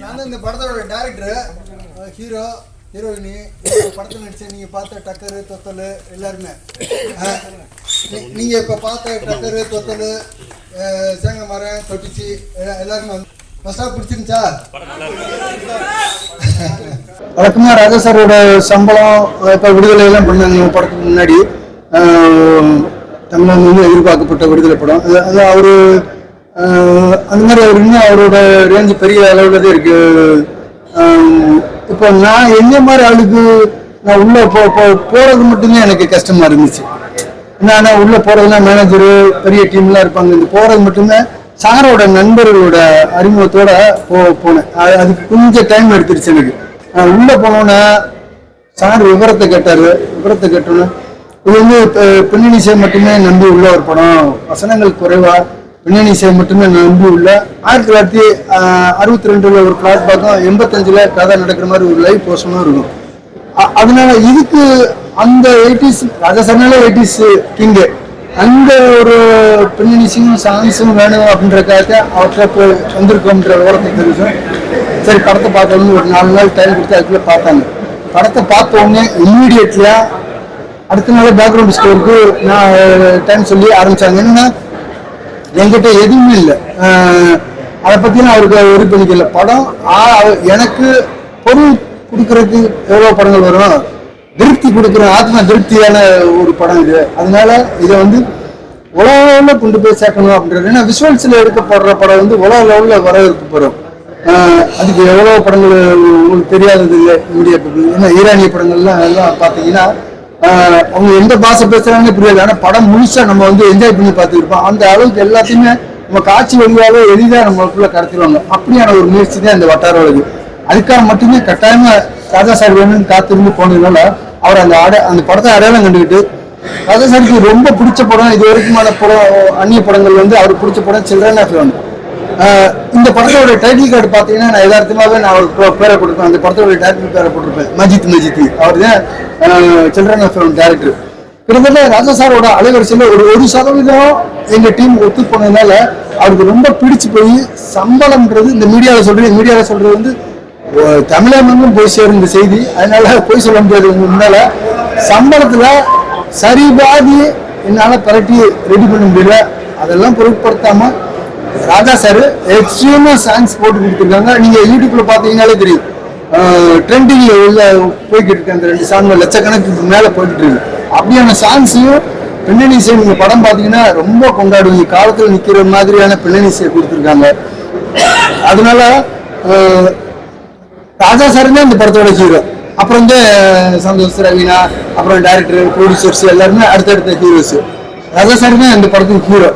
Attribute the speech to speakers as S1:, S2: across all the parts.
S1: நான் இந்த படத்தோட டேரக்டர் ஹீரோ ஹீரோயினி படத்தில் நடிச்ச நீங்க பார்த்த டக்கரு தொத்தல் எல்லாருமே. நீங்கள் இப்போ நீங்க இப்ப பார்த்த டக்கரு தொத்தல் சேங்க மரம் தொட்டிச்சி எல்லாருமே வந்து ஃபர்ஸ்ட் ஆஃப் பிடிச்சிருந்துச்சா? வழக்கமாக ராஜா சாரோட சம்பளம் இப்போ விடுதலையெல்லாம் பண்ணாங்க படத்துக்கு முன்னாடி. ஆஹ், வந்து எதிர்பார்க்கப்பட்ட விடுதலை படம். அது அவர் அந்த மாதிரி அவர் இன்னும் அவரோட ரேஞ்சு பெரிய அளவில் தான் இருக்கு இப்போ நான் என்ன மாதிரி ஆளுக்கு நான் உள்ள போ போகிறது போறது மட்டும்தான் எனக்கு கஷ்டமா இருந்துச்சு. நான் உள்ள போறதுனா மேனேஜரு பெரிய டீம்லாம் இருப்பாங்க. இந்த போறது மட்டும்தான் சாரோட நண்பர்களோட அறிமுகத்தோட போ போனேன். அது- அதுக்கு கொஞ்சம் டைம் எடுத்துருச்சு எனக்கு. நான் உள்ள போனோன்னே சார் விவரத்தை கேட்டாரு. விவரத்தை கேட்டோன்னே இது வந்து பின்னணி மட்டுமே நம்பி உள்ள ஒரு படம். வசனங்கள் குறைவா? பின்னணி இசை மட்டுமே நம்பி உள்ள ஆயிரத்தி தொள்ளாயிரத்தி அறுபத்தி ரெண்டுல ஒரு பிளாட் பார்க்கும் எண்பத்தஞ்சுல கதை நடக்கிற மாதிரி ஒரு லைவ் போர்ஷனும் இருக்கும். அதனால இதுக்கு அந்த எயிட்டிஸ் ராஜசனால எயிட்டிஸ் கிங்கு அந்த ஒரு பின்னணிஸும் சாங்ஸும் வேணும் அப்படின்றக்காக அவர்கிட்ட போய் வந்திருக்கோம்ன்ற விவரத்தை தெரிவிச்சோம். சரி படத்தை பார்க்கணும்னு ஒரு நாலு நாள் டைம் கொடுத்து அதுக்குள்ளே பார்த்தாங்க. படத்தை பார்த்த உடனே இம்மீடியட்லியா அடுத்த நாள் பேக்ரவுண்ட் ஸ்கோருக்கு நான் டைம் சொல்லி ஆரம்பிச்சாங்க. என்னன்னா என்கிட்ட எதுவுமே இல்லை. அதை பற்றினா அவருக்கு ஒரு இல்லை. படம் எனக்கு பொருள் கொடுக்கறதுக்கு எவ்வளோ படங்கள் வரும் திருப்தி கொடுக்குற ஆத்மா திருப்தியான ஒரு படம் இது. அதனால இதை வந்து உலக லெவலில் கொண்டு போய் சேர்க்கணும் அப்படின்றது. ஏன்னா விஷுவல்ஸில் எடுக்கப்படுற படம் வந்து உலக லெவலில் வரவேற்பு பெறும். அதுக்கு எவ்வளோ படங்கள் உங்களுக்கு தெரியாதது இல்லை இந்திய ஏன்னா ஈரானிய படங்கள்லாம் எல்லாம் பார்த்தீங்கன்னா அவங்க எந்த பாஷை பேசுறாங்கன்னு புரியாது. ஆனால் படம் முழுசா நம்ம வந்து என்ஜாய் பண்ணி பார்த்துருப்போம். அந்த அளவுக்கு எல்லாத்தையுமே நம்ம காட்சி வழியாவே எளிதாக நம்மளுக்குள்ள கடத்திடுவாங்க. அப்படியான ஒரு முயற்சி தான் இந்த வட்டார வழக்கு அதுக்காக மட்டுமே கட்டாயமா ராஜா சார் வேணும்னு காத்திருந்து போனதுனால அவர் அந்த அட அந்த படத்தை அடையாளம் கண்டுக்கிட்டு ராஜா சாருக்கு ரொம்ப பிடிச்ச படம் இது வரைக்குமான படம் அந்நிய படங்கள் வந்து அவருக்கு பிடிச்ச படம் சில்ட்ரன் ஆஃப் லோன் இந்த படத்தோட டைட்டில் கார்டு பார்த்தீங்கன்னா நான் எதார்த்தமாகவே நான் அவருக்கு பேரை கொடுப்பேன். அந்த படத்தோட டைட்டில் பேரை போட்டிருப்பேன். மஜித் மஜித். அவர் தான் சில்ட்ரன் ஆஃப் டேரக்டர் கிட்டத்தட்ட ராஜா சாரோட அலைவரிசையில் ஒரு ஒரு சதவீதம் எங்கள் டீம் ஒத்து போனதுனால அவருக்கு ரொம்ப பிடிச்சு போய் சம்பளம்ன்றது இந்த மீடியாவில் சொல்கிறது மீடியாவில் சொல்கிறது வந்து ஒ- தமிழகமெங்கும் போய் சேரும் இந்த செய்தி. அதனால போய் சொல்ல முடியாது உங்க முன்னால. சம்பளத்தில் சரி பாதி என்னால் பரட்டி ரெடி பண்ண முடியல. அதெல்லாம் பொருட்படுத்தாமல் ராஜா சார் எக்ஸ்ட்ரீமாக சாங்ஸ் போட்டு கொடுத்துருக்காங்க. நீங்கள் யூடியூப்பில் பார்த்தீங்கன்னாலே தெரியும். ட்ரெண்டிங் லெவலில் போய்கிட்டு இருக்கு அந்த ரெண்டு சாங் லட்சக்கணக்குக்கு மேலே போய்கிட்டு இருக்கு. அப்படியான சாங்ஸையும் பின்னணி இசை நீங்கள் படம் பார்த்தீங்கன்னா ரொம்ப கொண்டாடுவீங்க. காலத்தில் நிற்கிற மாதிரியான பின்னணி இசையை கொடுத்துருக்காங்க. அதனால ராஜா சார் தான் இந்த படத்தோட ஹீரோ அப்புறம் வந்து சந்தோஷ் ரவீனா அப்புறம் டைரக்டர் ப்ரொடியூசர்ஸ் எல்லாருமே அடுத்தடுத்த ஹீரோஸ் ராஜா சார் தான் இந்த படத்துக்கு ஹீரோ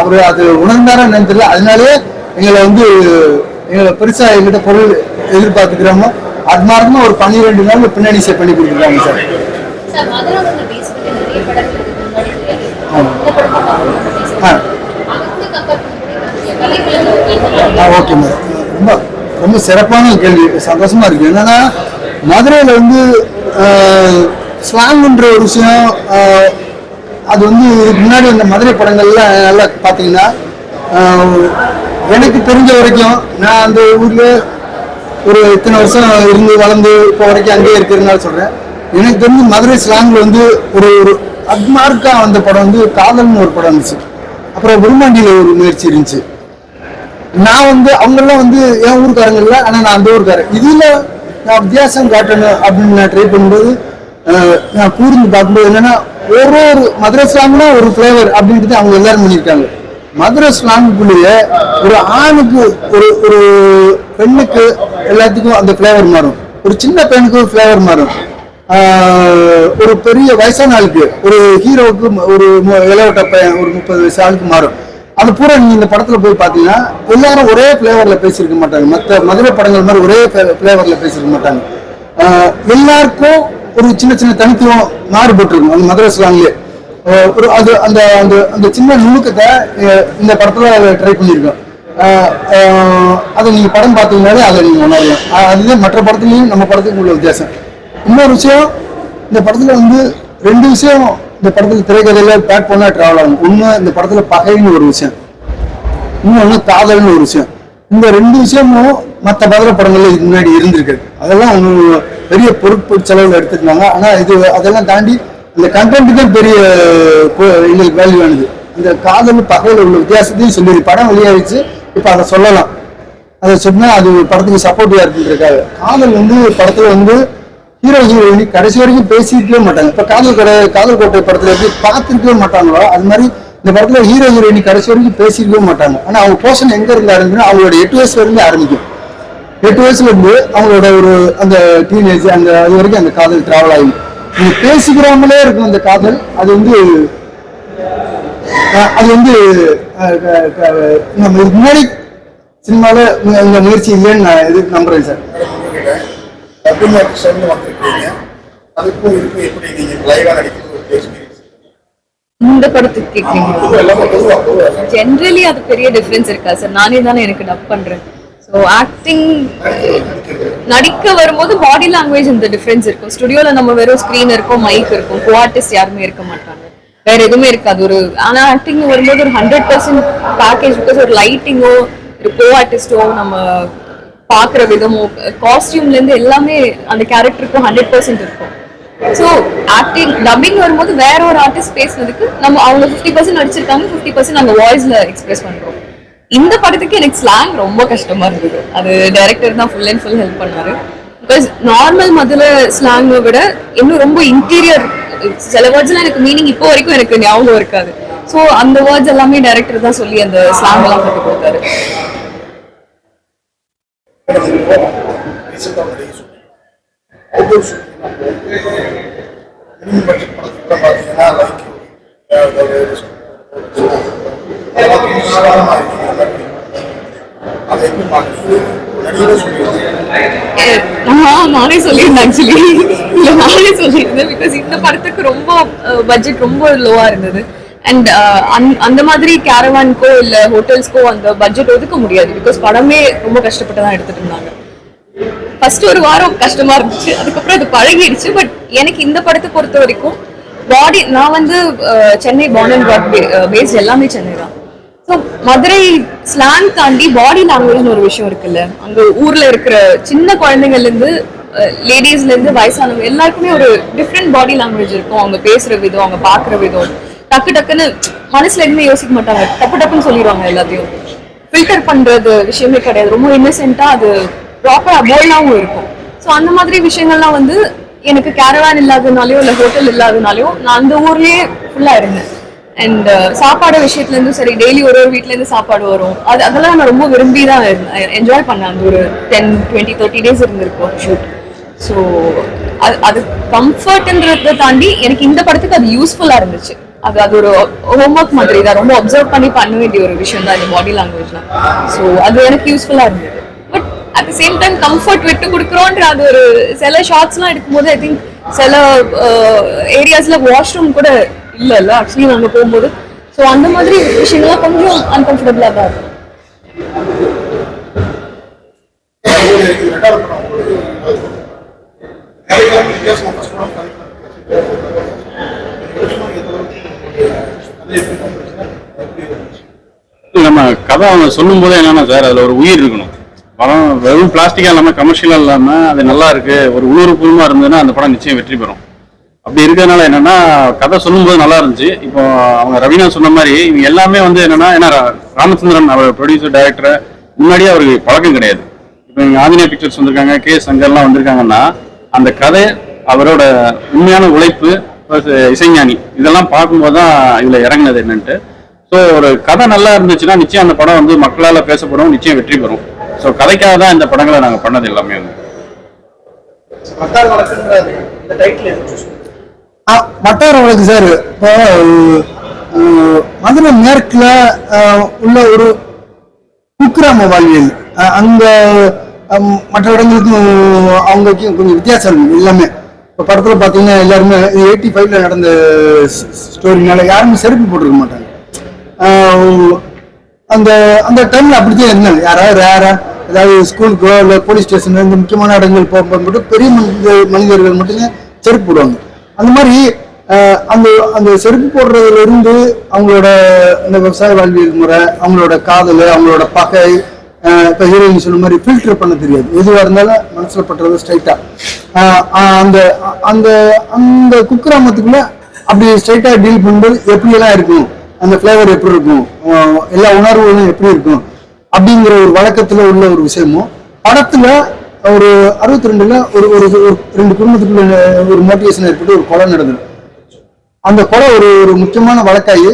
S1: அவர் அது உணர்ந்தாரா நினைத்துல தெரியல. அதனாலே எங்களை வந்து எங்களை பெருசாக எங்கிட்ட பொருள் எதிர்பார்த்துக்கிறோமோ ஆத்மார்த்தமா ஒரு பன்னிரெண்டு நாள் பின்னணி செட் பண்ணி கொடுத்துருக்காங்க சார்.
S2: அதை
S1: ஓகே மேடம் ரொம்ப ரொம்ப சிறப்பான கேள்வி. சந்தோஷமா இருக்கு. என்னன்னா மதுரையில் வந்து ஸ்லாங்ன்ற ஒரு விஷயம் அது வந்து முன்னாடி இந்த மதுரை படங்கள்ல நல்லா பார்த்தீங்கன்னா எனக்கு தெரிஞ்ச வரைக்கும் நான் அந்த ஊர்ல ஒரு இத்தனை வருஷம் இருந்து வளர்ந்து இப்போ வரைக்கும் அங்கேயே இருக்கிறதுனால சொல்கிறேன் எனக்கு தெரிஞ்சு மதுரை ஸ்லாங்கில் வந்து ஒரு ஒரு அட்மார்க்காக வந்த படம் வந்து காதல்னு ஒரு படம் இருந்துச்சு. அப்புறம் விரும்மாண்டியில ஒரு முயற்சி இருந்துச்சு. நான் வந்து அவங்கெல்லாம் வந்து என் ஊருக்காரங்க இல்லை ஆனால் நான் அந்த ஊருக்காரன். இதில் நான் வித்தியாசம் காட்டணும் அப்படின்னு நான் ட்ரை பண்ணும்போது நான் கூர்ந்து பார்க்கும்போது என்னன்னா ஒரு ஒரு மதுரை ஸ்லாங்னா ஒரு ஃப்ளேவர் அப்படின்ட்டு அவங்க எல்லாரும் பண்ணியிருக்காங்க. மதுரை ஸ்லாங்குக்குள்ளேயே ஒரு ஆணுக்கு ஒரு ஒரு பெண்ணுக்கு எல்லாத்துக்கும் அந்த ஃப்ளேவர் மாறும். ஒரு சின்ன பெண்ணுக்கு ஒரு ஃப்ளேவர் மாறும். ஒரு பெரிய வயசான ஆளுக்கு ஒரு ஹீரோவுக்கு ஒரு இளவட்ட பையன் ஒரு முப்பது வயசு ஆளுக்கு மாறும். அது பூரா நீங்கள் இந்த படத்தில் போய் பார்த்தீங்கன்னா எல்லாரும் ஒரே ஃப்ளேவரில் பேசியிருக்க மாட்டாங்க. மற்ற மதுரை படங்கள் மாதிரி ஒரே ஃப்ளேவரில் பேசியிருக்க மாட்டாங்க. எல்லாருக்கும் ஒரு சின்ன சின்ன தனித்துவம் மாறுபட்டிருக்கும். அந்த மதுரை ஸ்லாங்லேயே ஒரு அது அந்த அந்த அந்த சின்ன நுணுக்கத்தை இந்த படத்துல ட்ரை பண்ணியிருக்கோம். அதை நீங்க படம் பார்த்தீங்கனாலே அதை நீங்க உணரலாம். அதுதான் மற்ற படத்துலையும் நம்ம படத்துக்கும் உள்ள வித்தியாசம். இன்னொரு விஷயம் இந்த படத்துல வந்து ரெண்டு விஷயம் இந்த படத்துல திரைக்கதையில பேக் பண்ணா டிராவல் ஆகும். ஒன்று இந்த படத்துல பகைன்னு ஒரு விஷயம். இன்னொன்று காதல்னு ஒரு விஷயம். இந்த ரெண்டு விஷயமும் மற்ற பதில படங்கள்ல இதுக்கு முன்னாடி இருந்திருக்கு. அதெல்லாம் அவங்க பெரிய பொறுப்பு செலவில் எடுத்துருந்தாங்க ஆனால் இது அதெல்லாம் தாண்டி இந்த கண்டென்ட் தான் பெரிய எங்களுக்கு வேல்யூ ஆனது. இந்த காதல் பகையில் உள்ள வித்தியாசத்தையும் சொல்லி படம் வெளியாகிடுச்சு இப்போ அதை சொல்லலாம். அதை சொன்னால் அது படத்துக்கு சப்போர்ட்டிவாக இருக்குன்றதுக்காக காதல் வந்து படத்தில் வந்து ஹீரோ ஹீரோயினி கடைசி வரைக்கும் பேசிக்கவே மாட்டாங்க. இப்போ காதல் கடை காதல் கோட்டை படத்தில் எப்படி பார்த்துருக்கவே மாட்டாங்களோ அது மாதிரி இந்த படத்தில் ஹீரோ ஹீரோயினி கடைசி வரைக்கும் பேசிக்கவே மாட்டாங்க. ஆனால் அவங்க போர்ஷன் எங்கே இருந்து ஆரம்பிச்சுன்னா அவங்களோட எட்டு வயசுல இருந்து ஆரம்பிக்கும். எட்டு வயசுல இருந்து அவங்களோட ஒரு அந்த டீனேஜ் அந்த அது வரைக்கும் அந்த காதல் டிராவல் ஆகும் நீங்க பேசிக்கிறாமலே இருக்கும் அந்த காதல். அது வந்து அது வந்து நம்ம இதுக்கு முன்னாடி சினிமால இந்த முயற்சி இல்லைன்னு நான் இது நம்புறேன் சார்.
S3: இந்த படத்துக்கு கேட்குறீங்க ஜென்ரலி அது பெரிய டிஃபரன்ஸ் இருக்கா சார்? நானே தானே எனக்கு டப் பண்றேன். ஸோ ஆக்டிங் நடிக்க வரும்போது பாடி லாங்குவேஜ் இந்த டிஃப்ரென்ஸ் இருக்கும். ஸ்டுடியோல நம்ம வெறும் ஸ்க்ரீன் இருக்கும் மைக் இருக்கும். கோ ஆர்டிஸ்ட் யாருமே இருக்க மாட்டாங்க. வேற எதுவுமே இருக்காது. ஒரு ஆனா ஆக்டிங் வரும்போது ஒரு ஹண்ட்ரட் பர்சன்ட் பேக்கேஜ் பிகாஸ் ஒரு லைட்டிங்கோ ஒரு கோ ஆர்டிஸ்டோ நம்ம பாக்குற விதமோ காஸ்டியூம்ல இருந்து எல்லாமே அந்த கேரக்டருக்கும் ஹண்ட்ரட் பர்சன்ட் இருக்கும். ஸோ ஆக்டிங் டப்பிங் வரும்போது வேற ஒரு ஆர்டிஸ்ட் பேசுனதுக்கு நம்ம அவங்க ஃபிஃப்டி பர்சன்ட் நடிச்சிருக்காங்க ஃபிஃப்டி பர்சன்ட் நாங்கள் வாய்ஸ்ல எக்ஸ்பிரஸ் பண்றோம். இந்த படத்துக்கு எனக்கு ஸ்லாங் ரொம்ப கஷ்டமா இருந்தது அது டைரக்டர் தான் ஃபுல் அண்ட் ஃபுல் ஹெல்ப் பண்ணாரு பிகாஸ் நார்மல் முதல்ல ஸ்லாங்கை விட இன்னும் ரொம்ப இன்டீரியர் சில வேர்ட்ஸ்லாம் எனக்கு மீனிங் இப்போ வரைக்கும் எனக்கு ஞாபகம் இருக்காது ஸோ அந்த வேர்ட்ஸ் எல்லாமே டைரக்டர் தான் சொல்லி அந்த ஸ்லாங் எல்லாம் கற்றுக் கொடுத்தாரு
S4: ரீசெண்டாக
S3: நானே சொல்லியிருந்தேன் ஆக்சுவலி இல்லை நானே சொல்லியிருந்தேன் பிகாஸ் இந்த படத்துக்கு ரொம்ப பட்ஜெட் ரொம்ப லோவா இருந்தது. அண்ட் அந்த மாதிரி கேரவான்க்கோ இல்ல ஹோட்டல்ஸ்க்கோ அந்த பட்ஜெட் ஒதுக்க முடியாது பிகாஸ் படமே ரொம்ப கஷ்டப்பட்டு தான் எடுத்துட்டு இருந்தாங்க. ஃபர்ஸ்ட் ஒரு வாரம் கஷ்டமா இருந்துச்சு அதுக்கப்புறம் அது பழகிடுச்சு பட் எனக்கு இந்த படத்தை பொறுத்த வரைக்கும் பாடி நான் வந்து சென்னை பார்ன் அண்ட் பேஸ்ட் எல்லாமே சென்னை தான். ஸோ மதுரை ஸ்லாங் தாண்டி பாடி லாங்குவேஜ்னு ஒரு விஷயம் இருக்குல்ல? அங்க ஊர்ல இருக்கிற சின்ன குழந்தைங்கள்ல இருந்து லேடிஸ்ல இருந்து வயசானவங்க எல்லாருக்குமே ஒரு டிஃப்ரெண்ட் பாடி லாங்குவேஜ் இருக்கும். அவங்க பேசுற விதம் அவங்க பாக்குற விதம். டக்கு டக்குன்னு மனசுல எதுவுமே யோசிக்க மாட்டாங்க. டப்பு டப்புன்னு சொல்லிடுவாங்க எல்லாத்தையும். ஃபில்டர் பண்றது விஷயமே கிடையாது. ரொம்ப இன்னசென்ட்டா அது ப்ராப்பரா போல்டாவும் இருக்கும். ஸோ அந்த மாதிரி விஷயங்கள்லாம் வந்து எனக்கு கேரவான் இல்லாதனாலயோ இல்லை ஹோட்டல் இல்லாதனாலையோ நான் அந்த ஊர்லயே ஃபுல்லா இருந்தேன். அண்ட் uh, சாப்பாடு விஷயத்துலேருந்தும் சரி டெய்லி ஒரு ஒரு வீட்ல சாப்பாடு வரும். அது அதெல்லாம் நான் ரொம்ப விரும்பி தான் என்ஜாய் பண்ணேன் அந்த ஒரு டென் டுவெண்ட்டி தேர்ட்டி டேஸ் இருந்திருக்கும் ஷூட் ஸோ அது அது கம்ஃபர்ட்ன்றதை தாண்டி எனக்கு இந்த படத்துக்கு அது யூஸ்ஃபுல்லாக இருந்துச்சு. அது அது ஒரு ஹோம் ஒர்க் மாதிரி தான். ரொம்ப அப்சர்வ் பண்ணி பண்ண வேண்டிய ஒரு விஷயம் தான் இந்த பாடி லாங்குவேஜ்லாம் ஸோ அது எனக்கு யூஸ்ஃபுல்லாக இருந்தது. But at the same time comfort விட்டு கொடுக்குறோன்ற அது ஒரு சில ஷார்ட்ஸ்லாம் எடுக்கும்போது ஐ திங்க் சில uh, ஏரியாஸில் வாஷ்ரூம் கூட இல்லைல்ல ஆக்சுவலி நம்ம போகும்போது. ஸோ அந்த மாதிரி விஷயங்கள்லாம் கொஞ்சம் அன்கம்ஃபர்டபுளாக தான் இருக்கும்.
S5: நம்ம கதை அவங்க சொல்லும் போதே என்னன்னா சார் அதுல ஒரு உயிர் இருக்கணும். படம் வெறும் பிளாஸ்டிக்கா இல்லாம கமர்ஷியலா இல்லாம அது நல்லா இருக்கு. ஒரு உணர்வுபூர்வமா இருந்ததுன்னா அந்த படம் நிச்சயம் வெற்றி பெறும். அப்படி இருக்கிறதுனால என்னன்னா கதை சொல்லும்போது நல்லா இருந்துச்சு. இப்போ அவங்க ரவீனா சொன்ன மாதிரி இவங்க எல்லாமே வந்து என்னன்னா ஏன்னா ரா- ராமச்சந்திரன் அவர் ப்ரொடியூசர் டைரக்டர் முன்னாடியே அவருக்கு பழக்கம் கிடையாது. இப்போ இவங்க ஆஞ்சநேய பிக்சர்ஸ் வந்திருக்காங்க கே. சங்கர்லாம் வந்திருக்காங்கன்னா அந்த கதை அவரோட உண்மையான உழைப்பு இசைஞானி இதெல்லாம் பார்க்கும்போது தான் இதில் இறங்குனது என்னன்ட்டு. ஸோ ஒரு கதை நல்லா இருந்துச்சுன்னா நிச்சயம் அந்த படம் வந்து மக்களால் பேசப்படும் நிச்சயம் வெற்றி பெறும். ஸோ கதைக்காக தான் இந்த படங்களை நாங்கள் பண்ணது எல்லாமே. வந்து
S1: மற்றவர்களுக்கு சார் இப்போ மதுரை மேற்குல உள்ள ஒரு குக்கிராம வாழ்வியல் அங்க மற்ற இடங்களுக்கும் அவங்களுக்கும் கொஞ்சம் வித்தியாசம் இருக்கு எல்லாமே. இப்போ படத்தில் பார்த்தீங்கன்னா எல்லாருமே எயிட்டி ஃபைவ்ல நடந்த ஸ்டோரினால யாருமே செருப்பு போட்டிருக்க மாட்டாங்க. அந்த அந்த டைம்ல அப்படித்தான் இருந்தாங்க. யாராவது ரேரா ஏதாவது ஸ்கூலுக்கோ இல்லை போலீஸ் ஸ்டேஷன் இந்த முக்கியமான இடங்கள் போகும்போது மட்டும் பெரிய மனித மனிதர்கள் மட்டும்தான் செருப்பு போடுவாங்க. அந்த மாதிரி அந்த அந்த செருப்பு போடுறதுல இருந்து அவங்களோட இந்த விவசாய வாழ்வியல் முறை அவங்களோட காதல் அவங்களோட பகை இப்போ ஹீரோயின் சொன்ன மாதிரி ஃபில்டர் பண்ண தெரியாது. எதுவாக இருந்தாலும் மனசில் பட்டுறது ஸ்ட்ரைட்டாக அந்த அந்த அந்த குக்கிராமத்துக்குள்ள அப்படி ஸ்ட்ரைட்டாக டீல் பண்ணும்போது எப்படியெல்லாம் இருக்கும்? அந்த ஃப்ளேவர் எப்படி இருக்கும்? எல்லா உணர்வுகளும் எப்படி இருக்கும்? அப்படிங்கிற ஒரு வழக்கத்தில் உள்ள ஒரு விஷயமும் படத்தில் ஒரு அறுபத்தி ரெண்டுல ஒரு ஒரு ஒரு ரெண்டு குடும்பத்துக்குள்ள ஒரு மோட்டிவேஷன் ஏற்பட்டு ஒரு கொலை நடந்தது. அந்த கொலை ஒரு ஒரு முக்கியமான வழக்காயி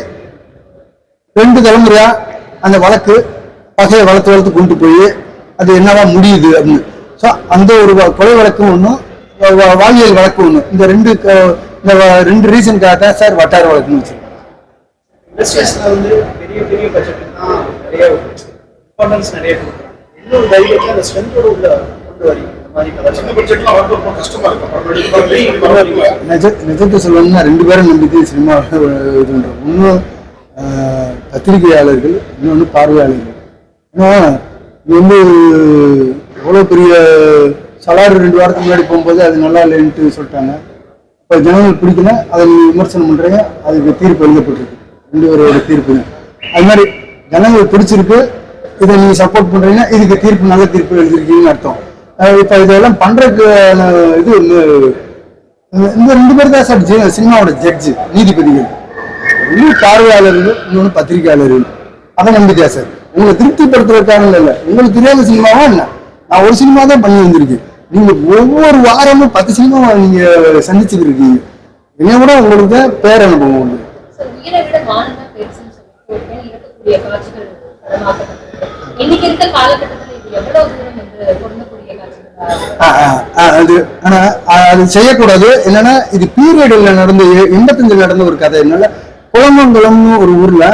S1: ரெண்டு தலைமுறையா அந்த வழக்கு பகையை வளர்த்து வளர்த்து கொண்டு போய் அது என்னவா முடியுது அப்படின்னு. ஸோ அந்த ஒரு வ- கொலை வழக்கு ஒன்றும் வாழ்வியல் வழக்கு ஒன்று இந்த ரெண்டு இந்த ரெண்டு ரீசனுக்காக தான் சார் வட்டார வழக்குன்னு வச்சிருக்கோம் நிஜத்தை சொல்லணும்னா ரெண்டு பேரும் நம்பிக்கை சினிமா இது பண்ணுறோம் ஒன்று பத்திரிகையாளர்கள் இன்னொன்று பார்வையாளர்கள். ஏன்னா இது வந்து எவ்வளோ பெரிய சலாறு ரெண்டு வாரத்துக்கு முன்னாடி போகும்போது அது நல்லா இல்லைன்ட்டு சொல்லிட்டாங்க. இப்போ ஜனங்கள் பிடிக்கல அதை விமர்சனம் பண்றீங்க அதுக்கு தீர்ப்பு எழுதப்பட்டிருக்கு. ரெண்டு பேரோட தீர்ப்பு அது மாதிரி ஜனங்கள் பிடிச்சிருக்கு இதை நீங்கள் சப்போர்ட் பண்ணுறீங்கன்னா இதுக்கு தீர்ப்பு நல்ல தீர்ப்பு எழுதிருக்கீங்கன்னு அர்த்தம். இப்போ இதெல்லாம் பண்றதுக்கு இது வந்து இந்த- ரெண்டு பேர் தான் சார் ஜி- சினிமாவோட ஜட்ஜு நீதிபதிகள். இன்னும் பார்வையாளர்கள் இன்னொன்று பத்திரிகையாளர்கள். அதை நம்பிக்கை சார்? உங்களை திருப்திப்படுத்துறதுக்கான இல்லை உங்களுக்கு தெரியாத சினிமாவா என்ன? நான் ஒரு சினிமா தான் பண்ணி வந்திருக்கேன். நீங்க ஒவ்வொரு வாரமும் பத்து சினிமாவை நீங்க சந்திச்சுட்டு இருக்கீங்க. என்னை கூட உங்களுக்கு தான் பேரனுபவம் உண்டு.
S2: இன்னைக்கு இருக்க இது எவ்வளவு தூரம் வந்து
S1: அது ஆனா அது செய்யக்கூடாது. என்னன்னா இது பீரியட்ல நடந்த எண்பத்தஞ்சுல நடந்த ஒரு கதை. என்னால குளமங்கலம்னு ஒரு ஊர்ல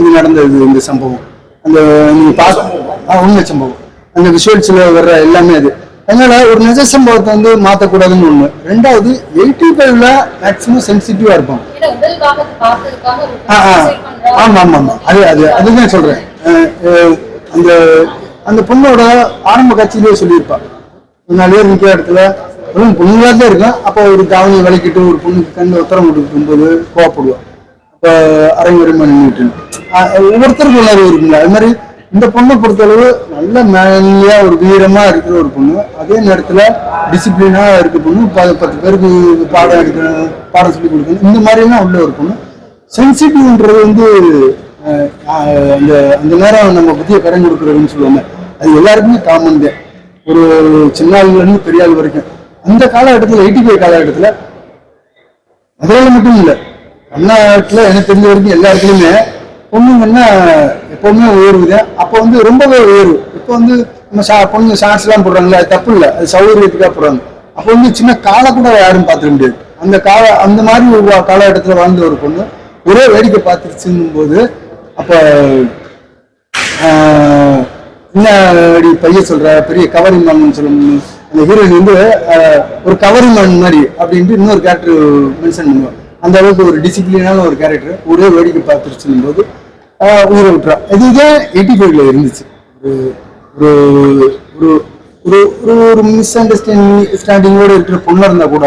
S1: இது நடந்தது இந்த சம்பவம். அந்த நீங்க பார்க்க உண்மை சம்பவம். அந்த விஷுவல்ஸ்ல வர்ற எல்லாமே அது. அதனால ஒரு நிஜ சம்பவத்தை வந்து மாத்தக்கூடாதுன்னு ஒண்ணு. ரெண்டாவது எயிட்டி ஃபைவ்ல மேக்சிமம் சென்சிட்டிவா
S2: பண்றா.
S1: ஆமா ஆமா ஆமா. அது அது அதுதான் சொல்றேன். அந்த அந்த பொண்ணோட ஆரம்ப காட்சியிலேயே சொல்லியிருப்பா. நாலு பேர் நிற்கிற இடத்துல வெறும் பொண்ணுங்களா தான் இருக்கும் அப்போ ஒரு தாவணியை விளக்கிட்டு ஒரு பொண்ணுக்கு கண்ணு உத்தரம் கொடுக்கும் போது கோவப்படுவா. அப்போ அரைமுறைமா நின்றுட்டு ஒவ்வொருத்தருக்கும் உணர்வு இருக்குங்களா அது மாதிரி இந்த பொண்ணை பொறுத்தளவு நல்ல மேன்லியா ஒரு வீரமா இருக்கிற ஒரு பொண்ணு. அதே நேரத்துல டிசிப்ளினா இருக்க பொண்ணு. ப- பத்து பேருக்கு பாடம் எடுக்கணும் பாடம் சொல்லி கொடுக்கணும். இந்த மாதிரிலாம் உள்ள ஒரு பொண்ணு. சென்சிட்டிவ்ன்றது வந்து அந்த அந்த நேரம் நம்ம புத்திய கடன் கொடுக்குறதுன்னு சொல்லுவாங்க அது எல்லாருக்குமே காமன் தான் ஒரு சின்ன ஆளுலேருந்து பெரிய ஆள் வரைக்கும். அந்த காலகட்டத்தில் எயிட்டி ஃபைவ் காலகட்டத்தில் மதுரையில் மட்டும் இல்லை தமிழ்நாட்டில் எனக்கு தெரிஞ்ச வரைக்கும் எல்லா இடத்துலையுமே பொண்ணுங்கன்னா எப்பவுமே தான். அப்போ வந்து ரொம்பவே உயர்வு. இப்போ வந்து நம்ம சா பொண்ணு ஷார்ட்ஸ்லாம் போடுறாங்களே அது தப்பு இல்லை. அது சௌகரியத்துக்காக போடுறாங்க. அப்போ வந்து சின்ன காலை கூட யாரும் பார்த்துக்க முடியாது. அந்த கால அந்த மாதிரி ஒரு காலகட்டத்தில் வாழ்ந்த ஒரு பொண்ணு ஒரே வேடிக்கை பார்த்துருச்சுங்கும் போது அப்போ என்ன அப்படி பையன் சொல்ற? பெரிய கவரிங் மேன் சொல்லணும் அந்த ஹீரோயின் வந்து ஒரு கவரிங் மேன் மாதிரி அப்படின்ட்டு இன்னொரு கேரக்டர் மென்ஷன் பண்ணுவாங்க. அந்த அளவுக்கு ஒரு டிசிப்ளினான ஒரு கேரக்டர் ஒரே வேடிக்கை பார்த்துருச்சுன்னு போது ஊரை உயிரை விட்டுறா இதுதான் எயிட்டி ஃபைவ்ல இருந்துச்சு. ஒரு ஒரு ஒரு ஒரு ஒரு ஒரு மிஸ் அண்டர்ஸ்டாண்டிங் இருக்கிற பொண்ணாக இருந்தால் கூட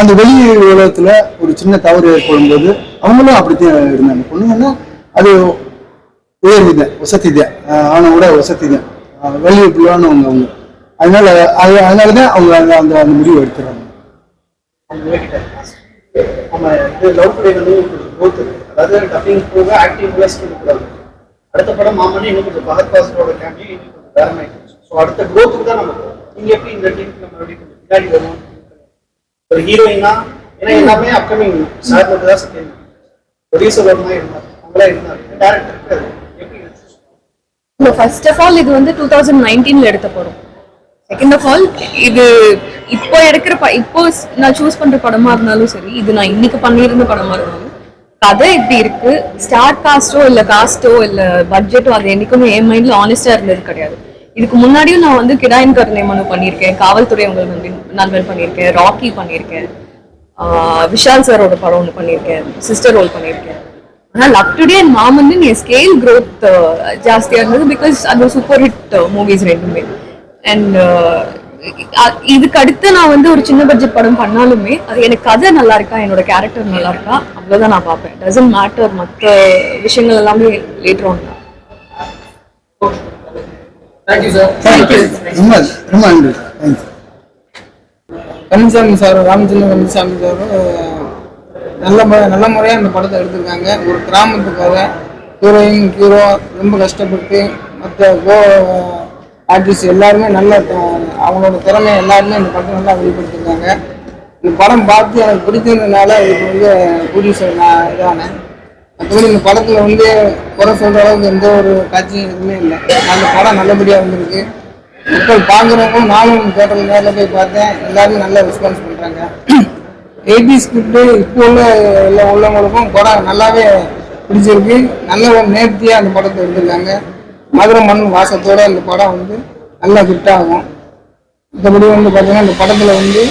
S1: அந்த வெளி உலகத்தில் ஒரு சின்ன தவறு ஏற்படும் போது அவங்களும் அப்படித்தான் இருந்தாங்க. பொண்ணுங்கன்னா அது உயர்வுதான் வசதி தான் ஆனா கூட வசதி அவங்க அதனால அது அதனால தான் அவங்க அந்த அந்த அந்த முடிவு எடுத்துறாங்க
S6: நம்ம லவ் டுடே வந்து growth இருக்கு. அதாவது டப்பிங் போக ஆக்டிங் பிளஸ் கொடுக்குறாங்க அடுத்த படம் மாமனே இன்னும் கொஞ்சம் பகத் பாசனோட கேம்பி இன்னும் கொஞ்சம் பேரமாயிட்டு ஸோ அடுத்த growth தான் நம்ம போகும். நீங்க எப்படி இந்த டீமுக்கு நம்ம எப்படி கொஞ்சம் பின்னாடி வருவோம். ஒரு ஹீரோயினா ஏன்னா எல்லாமே அப்கமிங் சார் மட்டும் தான் சத்தியம் ப்ரொடியூசர் வரமா இருந்தார் அவங்களா இருந்தார் டேரக்டர் இருக்காரு.
S3: ஃபர்ஸ்ட் ஆஃப் ஆல் இது வந்து டூ தௌசண்ட் நைன்டீன்ல எடுத்த படம் செகண்ட் ஆஃப் ஆல் இது இப்போ எடுக்கிற ப இப்போ நான் சூஸ் பண்ற படமா இருந்தாலும் சரி இது நான் இன்னைக்கு பண்ணியிருந்த படமா இருந்தாலும் கதை எப்படி இருக்கு. ஸ்டார் காஸ்டோ இல்லை காஸ்ட்டோ இல்ல பட்ஜெட்டோ அது என்றைக்குமே என் மைண்ட்ல ஆனஸ்டாக இருந்தது கிடையாது. இதுக்கு முன்னாடியும் நான் வந்து கிடாயின் கருணை மனு பண்ணியிருக்கேன் காவல்துறை உங்கள் நம்பி நண்பன் பண்ணியிருக்கேன் ராக்கி பண்ணியிருக்கேன் விஷால் சாரோட படம் ஒன்று பண்ணியிருக்கேன் சிஸ்டர் ரோல் பண்ணியிருக்கேன். ஆனா லவ் டுடே அண்ட் மாம் வந்து என் ஸ்கேல் growth அஹ், ஜாஸ்தியா இருந்தது பிகாஸ் அது சூப்பர் ஹிட் மூவிஸ் ரெண்டுமே. அண்ட் இதுக்கு அடுத்து நான் வந்து ஒரு சின்ன பட்ஜெட் படம் பண்ணாலுமே அது எனக்கு கதை நல்லா இருக்கா என்னோட கேரக்டர் நல்லா இருக்கா அவ்வளவுதான் நான் பார்ப்பேன். டசன்ட் மேட்டர் மற்ற விஷயங்கள் எல்லாமே later on
S1: thanks
S7: Kandasamy sir Ramachandran Kandasamy sir நல்ல முறை நல்ல முறையாக இந்த படத்தை எடுத்திருக்காங்க. ஒரு கிராமத்துக்காக ஹீரோயின் ஹீரோ ரொம்ப கஷ்டப்பட்டு மற்ற கோ ஆர்டிஸ்ட் எல்லாருமே நல்ல அவங்களோட திறமை எல்லாருமே இந்த படத்தை நல்லா வெளிப்படுத்திருக்காங்க. இந்த படம் பார்த்து எனக்கு பிடிச்சதுனால இதுக்கு வந்து ப்ரொடியூசர் நான் இதானேன் மற்றபடி இந்த படத்தில் வந்து குறை சொல்கிற அளவுக்கு எந்த ஒரு காட்சியும் எதுவுமே இல்லை. அந்த படம் நல்லபடியாக வந்திருக்கு. மக்கள் பார்க்குறவங்க நானும் தேட்டரில் நேரில் போய் பார்த்தேன். எல்லாருமே நல்ல ரெஸ்பான்ஸ் பண்ணுறாங்க எயிட்டி ஸ்கிரிப்டு இப்போ உள்ள எல்லா உள்ளவங்களுக்கும் படம் நல்லாவே பிடிச்சிருக்கு. நல்ல ஒரு நேர்த்தியாக அந்த படத்தை எடுத்திருக்காங்க. மதுரை மண் வாசத்தோட இந்த படம் வந்து நல்லா ஹிட் ஆகும். மற்றபடி வந்து பார்த்தீங்கன்னா இந்த படத்தில் வந்து